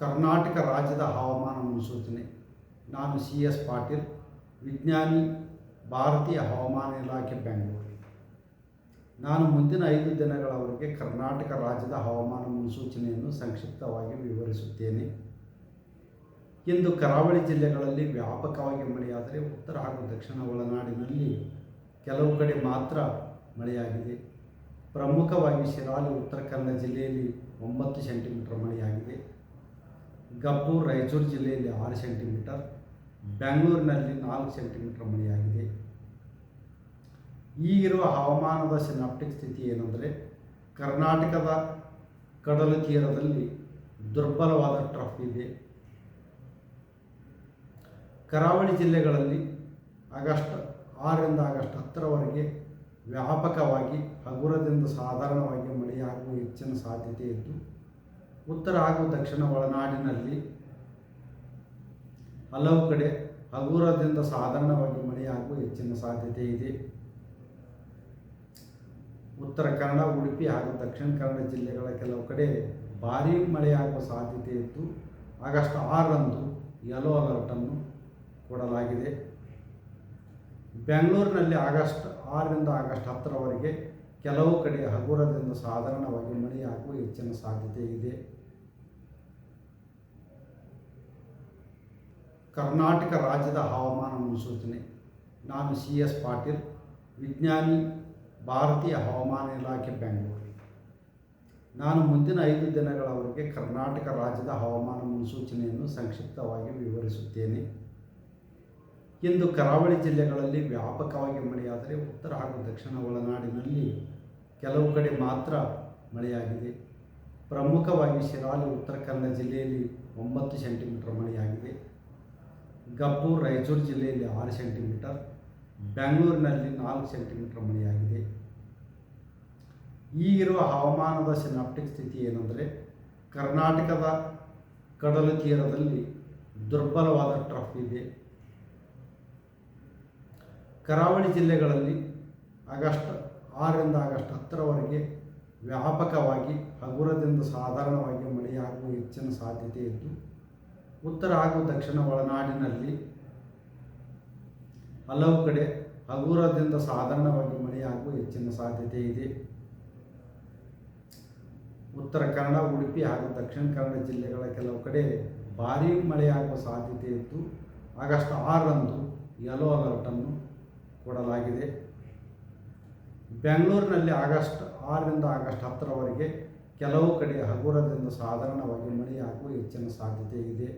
ಕರ್ನಾಟಕ ರಾಜ್ಯದ ಹವಾಮಾನ ಮುನ್ಸೂಚನೆ ನಾನು ಸಿ ಎಸ್ ಪಾಟೀಲ್, ವಿಜ್ಞಾನಿ, ಭಾರತೀಯ ಹವಾಮಾನ ಇಲಾಖೆ, ಬೆಂಗಳೂರು. ನಾನು ಮುಂದಿನ ಐದು ದಿನಗಳವರೆಗೆ ಕರ್ನಾಟಕ ರಾಜ್ಯದ ಹವಾಮಾನ ಮುನ್ಸೂಚನೆಯನ್ನು ಸಂಕ್ಷಿಪ್ತವಾಗಿ ವಿವರಿಸುತ್ತೇನೆ. ಇಂದು ಕರಾವಳಿ ಜಿಲ್ಲೆಗಳಲ್ಲಿ ವ್ಯಾಪಕವಾಗಿ ಮಳೆಯಾದರೆ ಉತ್ತರ ಹಾಗೂ ದಕ್ಷಿಣ ಒಳನಾಡಿನಲ್ಲಿ ಕೆಲವು ಕಡೆ ಮಾತ್ರ ಮಳೆಯಾಗಿದೆ. ಪ್ರಮುಖವಾಗಿ ಶಿರಾಲಿ ಉತ್ತರ ಕನ್ನಡ ಜಿಲ್ಲೆಯಲ್ಲಿ ಒಂಬತ್ತು ಸೆಂಟಿಮೀಟರ್ ಮಳೆಯಾಗಿದೆ. ಗಬ್ಬೂರು ರಾಯಚೂರು ಜಿಲ್ಲೆಯಲ್ಲಿ ಆರು ಸೆಂಟಿಮೀಟರ್ ಬೆಂಗಳೂರಿನಲ್ಲಿ ನಾಲ್ಕು ಸೆಂಟಿಮೀಟರ್ ಮಳೆಯಾಗಿದೆ. ಈಗಿರುವ ಹವಾಮಾನದ ಸಿನಾಪ್ಟಿಕ್ ಸ್ಥಿತಿ ಏನೆಂದರೆ, ಕರ್ನಾಟಕದ ಕಡಲು ತೀರದಲ್ಲಿ ದುರ್ಬಲವಾದ ಟ್ರಫ್ ಇದೆ. ಕರಾವಳಿ ಜಿಲ್ಲೆಗಳಲ್ಲಿ ಆಗಸ್ಟ್ ಆರರಿಂದ ಆಗಸ್ಟ್ ಹತ್ತರವರೆಗೆ ವ್ಯಾಪಕವಾಗಿ ಹಗುರದಿಂದ ಸಾಧಾರಣವಾಗಿ ಮಳೆಯಾಗುವ ಹೆಚ್ಚಿನ ಸಾಧ್ಯತೆ ಇದ್ದು ಉತ್ತರ ಹಾಗೂ ದಕ್ಷಿಣ ಒಳನಾಡಿನಲ್ಲಿ ಹಲವು ಕಡೆ ಹಗುರದಿಂದ ಸಾಧಾರಣವಾಗಿ ಮಳೆಯಾಗುವ ಹೆಚ್ಚಿನ ಸಾಧ್ಯತೆ ಇದೆ. ಉತ್ತರ ಕನ್ನಡ, ಉಡುಪಿ ಹಾಗೂ ದಕ್ಷಿಣ ಕನ್ನಡ ಜಿಲ್ಲೆಗಳ ಕೆಲವು ಕಡೆ ಭಾರೀ ಮಳೆಯಾಗುವ ಸಾಧ್ಯತೆ ಇದ್ದು, ಆಗಸ್ಟ್ ಆರರಂದು ಯೆಲ್ಲೋ ಅಲರ್ಟನ್ನು ಕೊಡಲಾಗಿದೆ. ಬೆಂಗಳೂರಿನಲ್ಲಿ ಆಗಸ್ಟ್ ಆರರಿಂದ ಆಗಸ್ಟ್ ಹತ್ತರವರೆಗೆ ಕೆಲವು ಕಡೆ ಹಗುರದಿಂದ ಸಾಧಾರಣವಾಗಿ ಮಳೆಯಾಗುವ ಹೆಚ್ಚಿನ ಸಾಧ್ಯತೆ ಇದೆ. ಕರ್ನಾಟಕ ರಾಜ್ಯದ ಹವಾಮಾನ ಮುನ್ಸೂಚನೆ. ನಾನು ಸಿ ಎಸ್ ಪಾಟೀಲ್, ವಿಜ್ಞಾನಿ, ಭಾರತೀಯ ಹವಾಮಾನ ಇಲಾಖೆ, ಬೆಂಗಳೂರು. ನಾನು ಮುಂದಿನ ಐದು ದಿನಗಳವರೆಗೆ ಕರ್ನಾಟಕ ರಾಜ್ಯದ ಹವಾಮಾನ ಮುನ್ಸೂಚನೆಯನ್ನು ಸಂಕ್ಷಿಪ್ತವಾಗಿ ವಿವರಿಸುತ್ತೇನೆ. ಇಂದು ಕರಾವಳಿ ಜಿಲ್ಲೆಗಳಲ್ಲಿ ವ್ಯಾಪಕವಾಗಿ ಮಳೆಯಾದರೆ ಉತ್ತರ ಹಾಗೂ ದಕ್ಷಿಣ ಒಳನಾಡಿನಲ್ಲಿ ಕೆಲವು ಕಡೆ ಮಾತ್ರ ಮಳೆಯಾಗಿದೆ. ಪ್ರಮುಖವಾಗಿ ಶಿರಾಲಿ ಉತ್ತರ ಕನ್ನಡ ಜಿಲ್ಲೆಯಲ್ಲಿ ಒಂಬತ್ತು ಸೆಂಟಿಮೀಟರ್ ಮಳೆಯಾಗಿದೆ. ಗಬ್ಬು ರಾಯಚೂರು ಜಿಲ್ಲೆಯಲ್ಲಿ ಆರು ಸೆಂಟಿಮೀಟರ್, ಬೆಂಗಳೂರಿನಲ್ಲಿ ನಾಲ್ಕು ಸೆಂಟಿಮೀಟರ್ ಮಳೆಯಾಗಿದೆ. ಈಗಿರುವ ಹವಾಮಾನದ ಸಿನಾಪ್ಟಿಕ್ ಸ್ಥಿತಿ ಏನೆಂದರೆ, ಕರ್ನಾಟಕದ ಕಡಲ ತೀರದಲ್ಲಿ ದುರ್ಬಲವಾದ ಟ್ರಫ್ ಇದೆ. ಕರಾವಳಿ ಜಿಲ್ಲೆಗಳಲ್ಲಿ ಆಗಸ್ಟ್ ಆರರಿಂದ ಆಗಸ್ಟ್ ಹತ್ತರವರೆಗೆ ವ್ಯಾಪಕವಾಗಿ ಹಗುರದಿಂದ ಸಾಧಾರಣವಾಗಿ ಮಳೆಯಾಗುವ ಹೆಚ್ಚಿನ ಸಾಧ್ಯತೆ ಇದ್ದು, ಉತ್ತರ ಹಾಗೂ ದಕ್ಷಿಣ ಒಳನಾಡಿನಲ್ಲಿ ಹಲವು ಕಡೆ ಹಗುರದಿಂದ ಸಾಧಾರಣವಾಗಿ ಮಳೆಯಾಗುವ ಹೆಚ್ಚಿನ ಸಾಧ್ಯತೆ ಇದೆ. ಉತ್ತರ ಕನ್ನಡ, ಉಡುಪಿ ಹಾಗೂ ದಕ್ಷಿಣ ಕನ್ನಡ ಜಿಲ್ಲೆಗಳ ಕೆಲವು ಕಡೆ ಭಾರೀ ಮಳೆಯಾಗುವ ಸಾಧ್ಯತೆ ಇದ್ದು, ಆಗಸ್ಟ್ ಆರರಂದು ಯೆಲ್ಲೋ ಅಲರ್ಟನ್ನು ಕೊಡಲಾಗಿದೆ. ಬೆಂಗಳೂರಿನಲ್ಲಿ ಆಗಸ್ಟ್ ಆರರಿಂದ ಆಗಸ್ಟ್ ಹತ್ತರವರೆಗೆ ಕೆಲವು ಕಡೆ ಹಗುರದಿಂದ ಸಾಧಾರಣವಾಗಿ ಮಳೆಯಾಗುವ ಹೆಚ್ಚಿನ ಸಾಧ್ಯತೆ ಇದೆ.